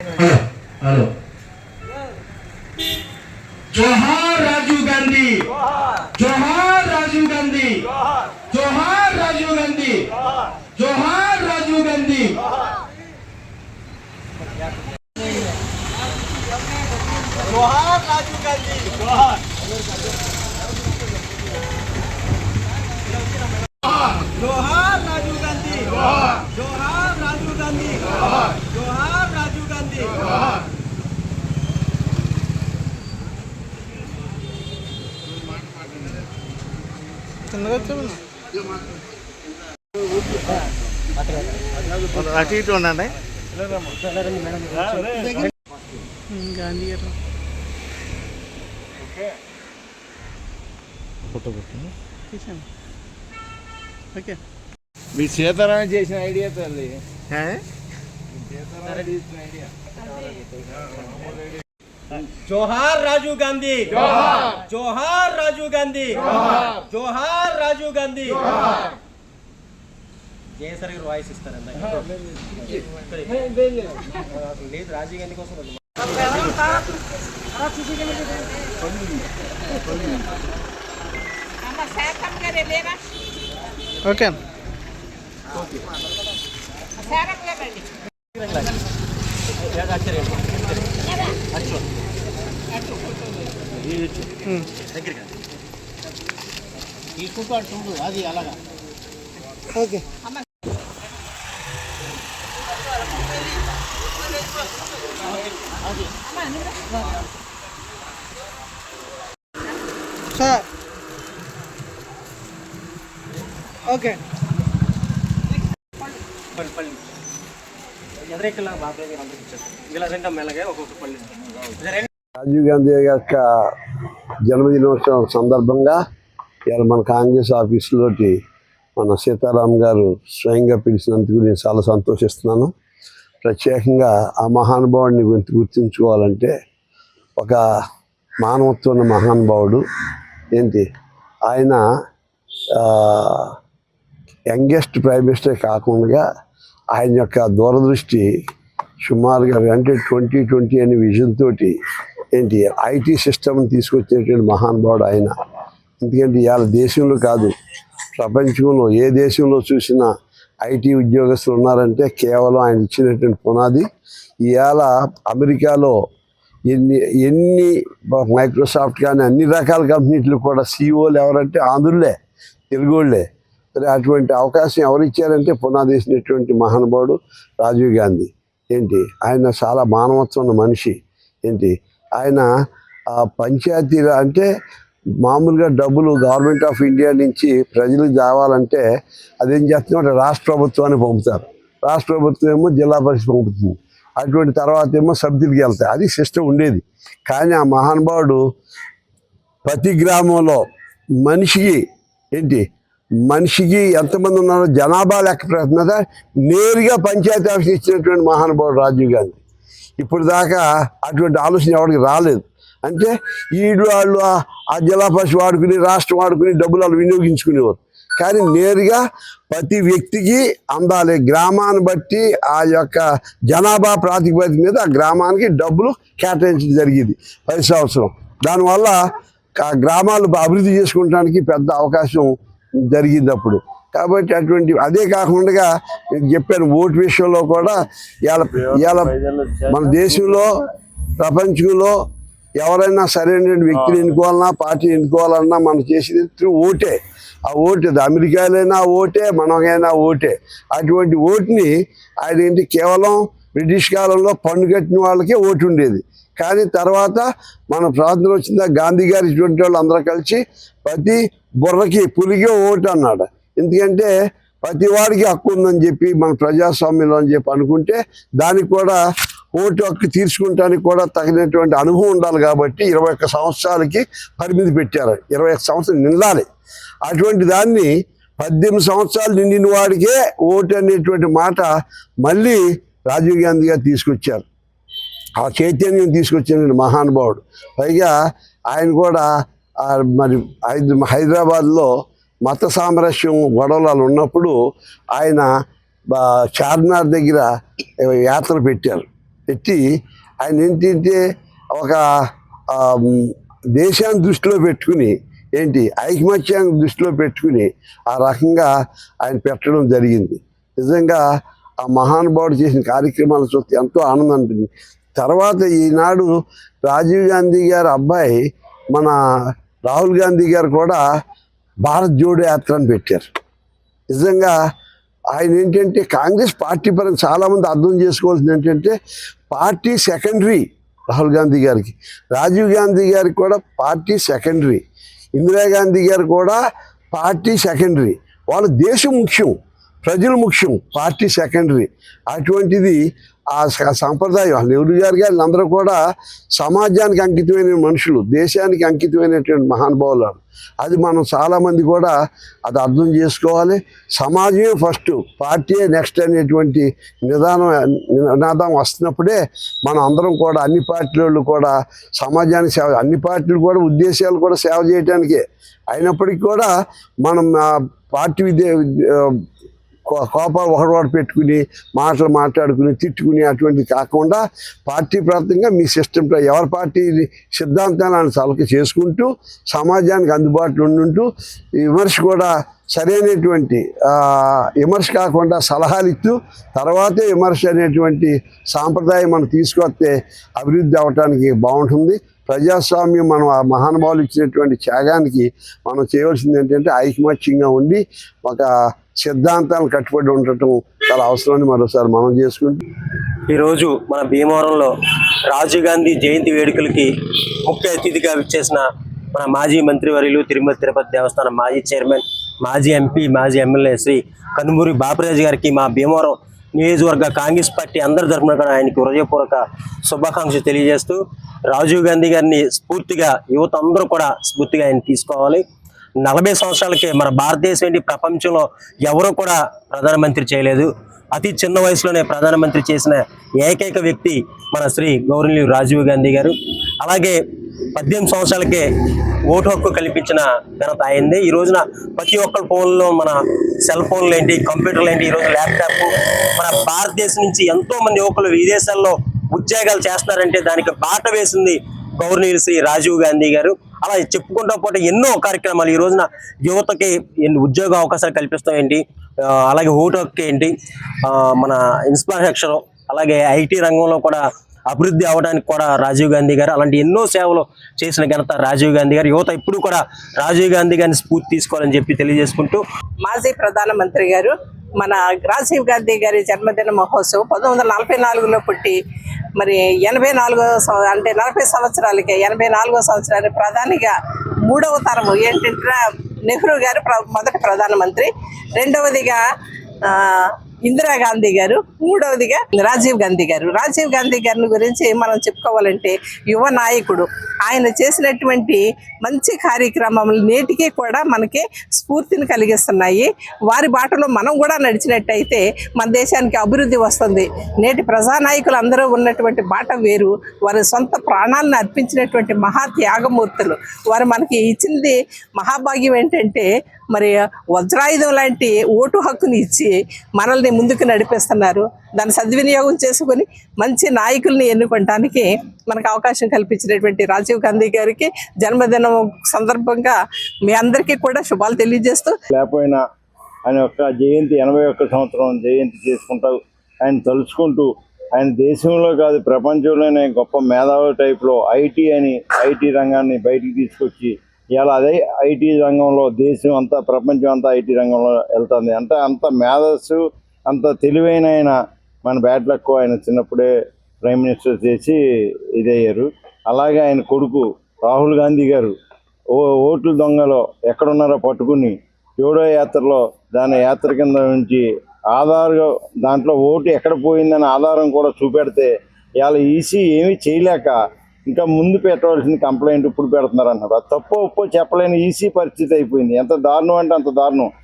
Hello hello జోహార్ రాజీవ్ గాంధీ జోహార్ రాజీవ్ గాంధీ జోహార్ రాజీవ్ గాంధీ జోహార్ రాజీవ్ గాంధీ జోహార్ రాజీవ్ గాంధీ జోహార్ జోహార్ రాజీవ్ గాంధీ జోహార్ రాజీవ్ గాంధీ జోహార్ రాజీవ్ గాంధీ అటు ఇటు ఉండండి. ఫోటో పెట్టండి. ఓకే. మీ సీతారాం చేసిన ఐడియా తల్లి. జోహార్ రాజీవ్ గాంధీ. జోహార్. రాజీవ్ గాంధీ. జోహార్. రాజీవ్ గాంధీ. జయసరి గారు వాయిస్ ఇస్తారు లేదు రాజీవ్ గాంధీ కోసం ఓకే. శాఖంగానే లేరా ఓకే. శాఖంగా రండి ఓకే సార్. ఓకే. పల్లి పల్లి ఎదురెక్కల బాబాయ్ గారు అందరికి ఇచ్చారు మెల్లగా ఒక్కొక్క రాజీవ్ గాంధీ యొక్క జన్మదినోత్సవం సందర్భంగా ఇవాళ మన కాంగ్రెస్ ఆఫీసులోకి మన సీతారాం గారు స్వయంగా పిలిచినందుకు నేను చాలా సంతోషిస్తున్నాను. ప్రత్యేకంగా ఆ మహానుభావుడిని గుర్తు గుర్తుంచుకోవాలంటే ఒక మానవత్వం ఉన్న మహానుభావుడు ఏంటి? ఆయన యంగెస్ట్ ప్రైమ్ మినిస్టర్ కాకుండా ఆయన యొక్క దూరదృష్టి సుమారుగా అంటే ట్వంటీ ట్వంటీ అనే విజన్ తోటి ఏంటి ఐటీ సిస్టమ్ తీసుకొచ్చినటువంటి మహానుభావుడు ఆయన. ఎందుకంటే ఇవాళ దేశంలో కాదు ప్రపంచంలో ఏ దేశంలో చూసినా ఐటీ ఉద్యోగస్తులు ఉన్నారంటే కేవలం ఆయన ఇచ్చినటువంటి పునాది. ఇవాళ అమెరికాలో ఎన్ని ఎన్ని మైక్రోసాఫ్ట్ కానీ అన్ని రకాల కంపెనీలు కూడా సీఈఓలు ఎవరంటే ఆంధ్రులే తెలుగు వాళ్ళే అటువంటి అవకాశం ఎవరు ఇచ్చారంటే పునాది మహానుభావుడు రాజీవ్ గాంధీ. ఏంటి? ఆయన చాలా మానవత్వం ఉన్న మనిషి. ఏంటి? ఆయన ఆ పంచాయతీ అంటే మామూలుగా డబ్బులు గవర్నమెంట్ ఆఫ్ ఇండియా నుంచి ప్రజలకు కావాలంటే అదేం చేస్తున్నాం? రాష్ట్ర ప్రభుత్వాన్ని పంపుతారు. రాష్ట్ర ప్రభుత్వం ఏమో జిల్లా పరిషత్ పంపుతుంది. అటువంటి తర్వాత ఏమో సబ్సిడీకి వెళ్తాయి. అది సిస్టమ్ ఉండేది. కానీ ఆ మహానుభావుడు ప్రతి గ్రామంలో మనిషికి ఏంటి? మనిషికి ఎంతమంది ఉన్నారో జనాభా లెక్క ప్రశ్న నేరుగా పంచాయతీ ఆఫీస్ ఇచ్చినటువంటి మహానుభావుడు రాజీవ్ గాంధీ. ఇప్పుడు దాకా అటువంటి ఆలోచన ఎవరికి రాలేదు. అంటే ఈడు వాళ్ళు ఆ- ఆ వాడుకుని రాష్ట్రం వాడుకుని డబ్బులు వాళ్ళు వినియోగించుకునేవారు. కానీ నేరుగా ప్రతి వ్యక్తికి అందాలి. గ్రామాన్ని బట్టి ఆ యొక్క జనాభా ప్రాతిపదిక మీద ఆ గ్రామానికి డబ్బులు కేటాయించడం జరిగింది పది సంవత్సరం. దానివల్ల గ్రామాలు అభివృద్ధి చేసుకోవడానికి పెద్ద అవకాశం జరిగింది అప్పుడు కాబట్టి అటువంటి అదే కాకుండా నేను చెప్పాను ఓటు విషయంలో కూడా ఇవాళ ఇవాళ మన దేశంలో ప్రపంచంలో ఎవరైనా సరైన వ్యక్తిని ఎన్నుకోవాలన్నా పార్టీ ఎన్నుకోవాలన్నా మనం చేసేది త్రూ ఓటే. ఆ ఓటు అమెరికాలైనా ఓటే మనకైనా ఓటే. అటువంటి ఓటుని ఆయన ఏంటి కేవలం బ్రిటిష్ కాలంలో పన్ను కట్టిన వాళ్ళకే ఓటు ఉండేది. కానీ తర్వాత మన ప్రాంతం వచ్చిందా గాంధీ గారు ఇటువంటి వాళ్ళు అందరూ కలిసి ప్రతి బుర్రకి పులిగే ఓటు అన్నాడు. ఎందుకంటే ప్రతి వాడికి హక్కు ఉందని చెప్పి మన ప్రజాస్వామ్యంలో అని చెప్పి అనుకుంటే దానికి కూడా ఓటు హక్కు తీర్చుకుంటానికి కూడా తగినటువంటి అనుభవం ఉండాలి కాబట్టి ఇరవై ఒక్క సంవత్సరాలకి పరిమితి పెట్టారు. ఇరవై ఒక్క సంవత్సరం నిండాలి. అటువంటి దాన్ని పద్దెనిమిది సంవత్సరాలు నిండిన వాడికే ఓటు అనేటువంటి మాట మళ్ళీ రాజీవ్ గాంధీ గారు తీసుకొచ్చారు. ఆ చైతన్యం తీసుకొచ్చిన మహానుభావుడు. పైగా ఆయన కూడా మరి హైదరాబాద్లో మత సామరస్యం గొడవలు ఉన్నప్పుడు ఆయన చార్మినార్ దగ్గర యాత్ర పెట్టారు. పెట్టి ఆయన ఏంటంటే ఒక దేశాన్ని దృష్టిలో పెట్టుకుని ఏంటి ఐకమత్యాన్ని దృష్టిలో పెట్టుకుని ఆ రకంగా ఆయన పెట్టడం జరిగింది. నిజంగా ఆ మహానుభావుడు చేసిన కార్యక్రమాలు చూస్తే ఎంతో ఆనందం అనిపించింది. తర్వాత ఈనాడు రాజీవ్ గాంధీ గారి అబ్బాయి మన రాహుల్ గాంధీ గారు కూడా భారత్ జోడో యాత్ర అని పెట్టారు. నిజంగా ఆయన ఏంటంటే కాంగ్రెస్ పార్టీ పరంగా చాలామంది అర్థం చేసుకోవాల్సింది ఏంటంటే పార్టీ సెకండరీ రాహుల్ గాంధీ గారికి. రాజీవ్ గాంధీ గారికి కూడా పార్టీ సెకండరీ. ఇందిరాగాంధీ గారు కూడా పార్టీ సెకండరీ. వాళ్ళ దేశం ముఖ్యం. ప్రజలు ముఖ్యం పార్టీ సెకండరీ. అటువంటిది ఆ సాంప్రదాయం. సంప్రదాయం నెహ్రూ గారు గారు అందరూ కూడా సమాజానికి అంకితమైన మనుషులు దేశానికి అంకితమైనటువంటి మహానుభావులు. అది మనం చాలామంది కూడా అది అర్థం చేసుకోవాలి. సమాజమే ఫస్ట్ పార్టీయే నెక్స్ట్ అనేటువంటి నిదానం నినాదం వస్తున్నప్పుడే మనం అందరం కూడా అన్ని పార్టీలు కూడా సమాజానికి సేవ అన్ని పార్టీలు కూడా ఉద్దేశాలు కూడా సేవ చేయడానికే అయినప్పటికీ కూడా మనం పార్టీ విద్య కోపాలు ఒకటి పెట్టుకుని మాటలు మాట్లాడుకుని తిట్టుకుని అటువంటిది కాకుండా పార్టీ ప్రాంతంగా మీ సిస్టమ్ ఎవరి పార్టీ సిద్ధాంతాలను సలక చేసుకుంటూ సమాజానికి అందుబాటులో ఉండుంటూ విమర్శ కూడా సరైనటువంటి విమర్శ కాకుండా సలహాలు ఇస్తూ తర్వాతే విమర్శ అనేటువంటి సాంప్రదాయం మనం తీసుకొస్తే అభివృద్ధి అవటానికి బాగుంటుంది. ప్రజాస్వామ్యం మనం ఆ మహానుభావులు ఇచ్చినటువంటి త్యాగానికి మనం చేయవలసింది ఏంటంటే ఐకమత్యంగా ఉండి ఒక సిద్ధాంతాలను కట్టుబడి ఉండటం చాలా అవసరమని మరోసారి మనం చేసుకుంటూ ఈరోజు మన భీమవరంలో రాజీవ్ గాంధీ జయంతి వేడుకలకి ముఖ్య అతిథిగా విచ్చేసిన మన మాజీ మంత్రివర్యులు తిరుమల తిరుపతి దేవస్థానం మాజీ చైర్మన్ మాజీ ఎంపీ మాజీ ఎమ్మెల్యే శ్రీ కనుమూరి బాపిరాజు గారికి మా భీమవరం నియోజకవర్గ కాంగ్రెస్ పార్టీ అందరి తరఫున కూడా ఆయనకి హృదయపూర్వక శుభాకాంక్షలు తెలియజేస్తూ రాజీవ్ గాంధీ గారిని స్ఫూర్తిగా యువత అందరూ కూడా స్ఫూర్తిగా ఆయన తీసుకోవాలి. నలభై సంవత్సరాలకే మన భారతదేశం ఏంటి? ప్రపంచంలో ఎవరూ కూడా ప్రధానమంత్రి చేయలేదు. అతి చిన్న వయసులోనే ప్రధానమంత్రి చేసిన ఏకైక వ్యక్తి మన శ్రీ గౌరవనీయులు రాజీవ్ గాంధీ గారు. అలాగే పద్దెనిమిది సంవత్సరాలకే ఓటు హక్కు కల్పించిన ఘనత అయింది ఈ రోజున ప్రతి ఒక్కరి ఫోన్లో మన సెల్ ఫోన్లు ఏంటి కంప్యూటర్లు ఏంటి ఈ రోజు ల్యాప్టాప్ మన భారతదేశం నుంచి ఎంతో మంది యువకులు విదేశాల్లో ఉద్యోగాలు చేస్తున్నారంటే దానికి బాట వేసింది గౌరవనీయులు శ్రీ రాజీవ్ గాంధీ గారు. అలా చెప్పుకుంటూ పోతే ఎన్నో కార్యక్రమాలు ఈ రోజున యువతకి ఉద్యోగ అవకాశాలు కల్పిస్తాం ఏంటి? అలాగే ఓటు ఏంటి? మన ఇన్స్ఫ్రాస్ట్రక్చర్ అలాగే ఐటీ రంగంలో కూడా అభివృద్ధి అవడానికి కూడా రాజీవ్ గాంధీ గారు అలాంటి ఎన్నో సేవలు చేసిన ఘనత రాజీవ్ గాంధీ గారు. యువత ఇప్పుడు కూడా రాజీవ్ గాంధీ గారిని స్ఫూర్తి తీసుకోవాలని చెప్పి తెలియజేసుకుంటూ మాజీ ప్రధానమంత్రి గారు మన రాజీవ్ గాంధీ గారి జన్మదిన మహోత్సవం పంతొమ్మిది వందల నలభై నాలుగులో పుట్టి మరి ఎనభై నాలుగో అంటే నలభై సంవత్సరాలకి ఎనభై నాలుగో సంవత్సరానికి ప్రధానిగా మూడవ తరము ఏంటంటే నెహ్రూ గారు ప్ర- మొదటి ప్రధానమంత్రి. రెండవదిగా ఇందిరాగాంధీ గారు మూడవదిగా రాజీవ్ గాంధీ గారు. రాజీవ్ గాంధీ గారిని గురించి మనం చెప్పుకోవాలంటే యువ నాయకుడు. ఆయన చేసినటువంటి మంచి కార్యక్రమములు నేటికి కూడా మనకి స్ఫూర్తిని కలిగిస్తున్నాయి. వారి బాటలో మనం కూడా నడిచినట్టయితే మన దేశానికి అభివృద్ధి వస్తుంది. నేటి ప్రజానాయకులు అందరూ ఉన్నటువంటి బాట వేరు. వారి సొంత ప్రాణాలను అర్పించినటువంటి మహా త్యాగమూర్తులు వారు మనకి ఇచ్చింది మహాభాగ్యం ఏంటంటే మరి వజ్రాయుధం లాంటి ఓటు హక్కుని ఇచ్చి మనల్ని ముందుకు నడిపిస్తున్నారు. దాన్ని సద్వినియోగం చేసుకొని మంచి నాయకుల్ని ఎన్నుకోవటానికి మనకు అవకాశం కల్పించినటువంటి రాజీవ్ గాంధీ గారికి జన్మదినం సందర్భంగా మీ అందరికీ కూడా శుభాలు తెలియజేస్తూ లేకపోయినా ఆయన యొక్క జయంతి ఎనభై ఒక్క సంవత్సరం జయంతి చేసుకుంటూ ఆయన తలుచుకుంటూ ఆయన దేశంలో కాదు ప్రపంచంలోనే గొప్ప మేధావి టైప్లో ఐటీ అని ఐటీ రంగాన్ని బయటికి తీసుకొచ్చి ఇలా అదే ఐటీ రంగంలో దేశం అంతా ప్రపంచం అంతా ఐటీ రంగంలో వెళ్తుంది. అంటే అంత మేధస్సు అంత తెలివైన ఆయన మన బ్యాడ్ లక్ ఆయన చిన్నప్పుడే ప్రైమ్ మినిస్టర్ చేసి ఇదయ్యారు. అలాగే ఆయన కొడుకు రాహుల్ గాంధీ గారు ఓ ఓట్లు దొంగలో ఎక్కడున్నారో పట్టుకుని జోడో యాత్రలో దాని యాత్ర కింద నుంచి ఆధార్ దాంట్లో ఓటు ఎక్కడ పోయిందని ఆధారం కూడా చూపెడితే ఇవాళ ఈసీ ఏమీ చేయలేక ఇంకా ముందు పెట్టవలసిన కంప్లైంట్ ఇప్పుడు పెడుతున్నారు అన్నారు తప్పు ఒప్పు చెప్పలేని ఈసీ పరిస్థితి అయిపోయింది. ఎంత దారుణం అంటే అంత దారుణం.